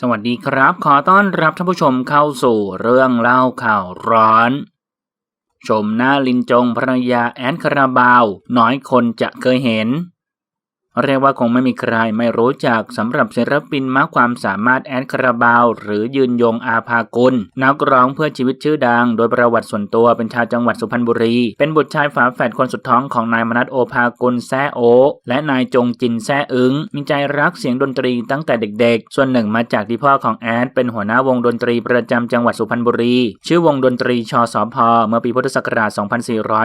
สวัสดีครับ ขอต้อนรับท่านผู้ชมเข้าสู่เรื่องเล่าข่าวร้อน ชมหน้าลินจงภรรยาแอนคาราบาว น้อยคนจะเคยเห็น เรียกว่าคงไม่มีใครไม่รู้จักสำหรับศิลปินมากความสามารถแอนคาราบาว หรือยืนยงอาภากุลนักร้องเพื่อชีวิตชื่อดัง โดยประวัติส่วนตัวเป็นชาวจังหวัดสุพรรณบุรี เป็นบุตรชายฝาแฝดคนสุดท้องของนายมนัสโอภากุลแซ่โอ และนายจงจินแซ่อึงมีใจรักเสียงดนตรีตั้งแต่เด็กๆ ส่วนหนึ่งมาจากที่พ่อของแอดเป็นหัวหน้าวงดนตรีประจำจังหวัดสุพรรณบุรี ชื่อวงดนตรีชอสพเมื่อปีพุทธศักราช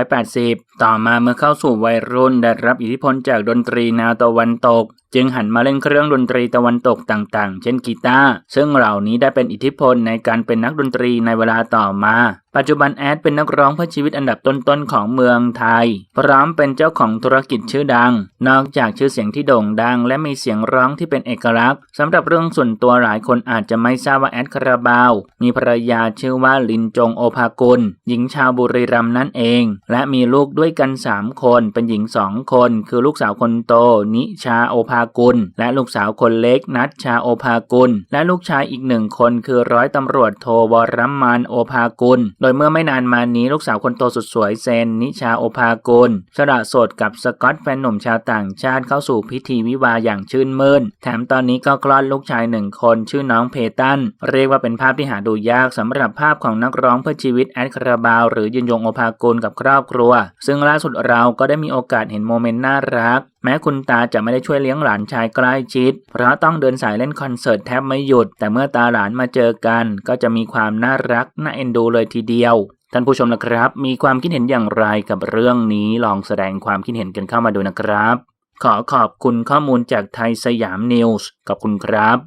2480 ต่อมาเมื่อเข้าสู่วัยรุ่นได้รับอิทธิพลจากดนตรีแนววันตก จึงหันมาเล่นเครื่องดนตรีตะวันตกต่างๆ เช่นกีตาร์ซึ่งเหล่านี้ได้เป็นอิทธิพลในการเป็นนักดนตรีในเวลาต่อมา ปัจจุบันแอดเป็นนักร้องเพื่อชีวิตอันดับต้นๆของเมืองไทย พร้อมเป็นเจ้าของธุรกิจชื่อดัง นอกจากชื่อเสียงที่โด่งดัง และมีเสียงร้องที่เป็นเอกลักษณ์สำหรับเรื่องส่วนตัวหลายคนอาจจะไม่ทราบว่าแอดคาราบาว มีภรรยาชื่อว่าลินจงโอภากุล หญิงชาวบุรีรัมย์นั่นเอง และมีลูกด้วยกัน 3 คนเป็นหญิง 2 คน คือลูกสาวคนโต นิชาโอภากุล และลูกสาวคนเล็กนัชชาโอภากุล และลูกชายอีกหนึ่งคนคือร้อยตำรวจโทวรัมมานโอภากุล โดยเมื่อไม่นานมานี้ลูกสาวคนโตสุดสวยเซนนิชาโอภากุลสละโสดกับสกอตแฟนหนุ่มชาวต่างชาติเข้าสู่พิธีวิวาห์อย่างชื่นมื่น แถมตอนนี้ก็คลอดลูกชายหนึ่งคนชื่อน้องเพตัน เรียกว่าเป็นภาพที่หาดูยากสำหรับภาพของนักร้องเพื่อชีวิตแอดคาราบาว หรือยืนยงโอภากุลกับครอบครัว ซึ่งล่าสุดเราก็ได้มีโอกาสเห็นโมเมนต์น่ารัก แม้คุณตาจะไม่ได้ช่วยเลี้ยงหลานชายใกล้ชิด เพราะต้องเดินสายเล่นคอนเสิร์ตแทบไม่หยุด แต่เมื่อตาหลานมาเจอกัน ก็จะมีความน่ารักน่าเอ็นดูเลยทีเดียวท่านผู้ชมนะครับ มีความคิดเห็นอย่างไรกับเรื่องนี้ลองแสดงความคิดเห็นกันเข้ามาดูนะครับ ขอขอบคุณข้อมูลจากไทยสยามนิวส์ขอบคุณครับ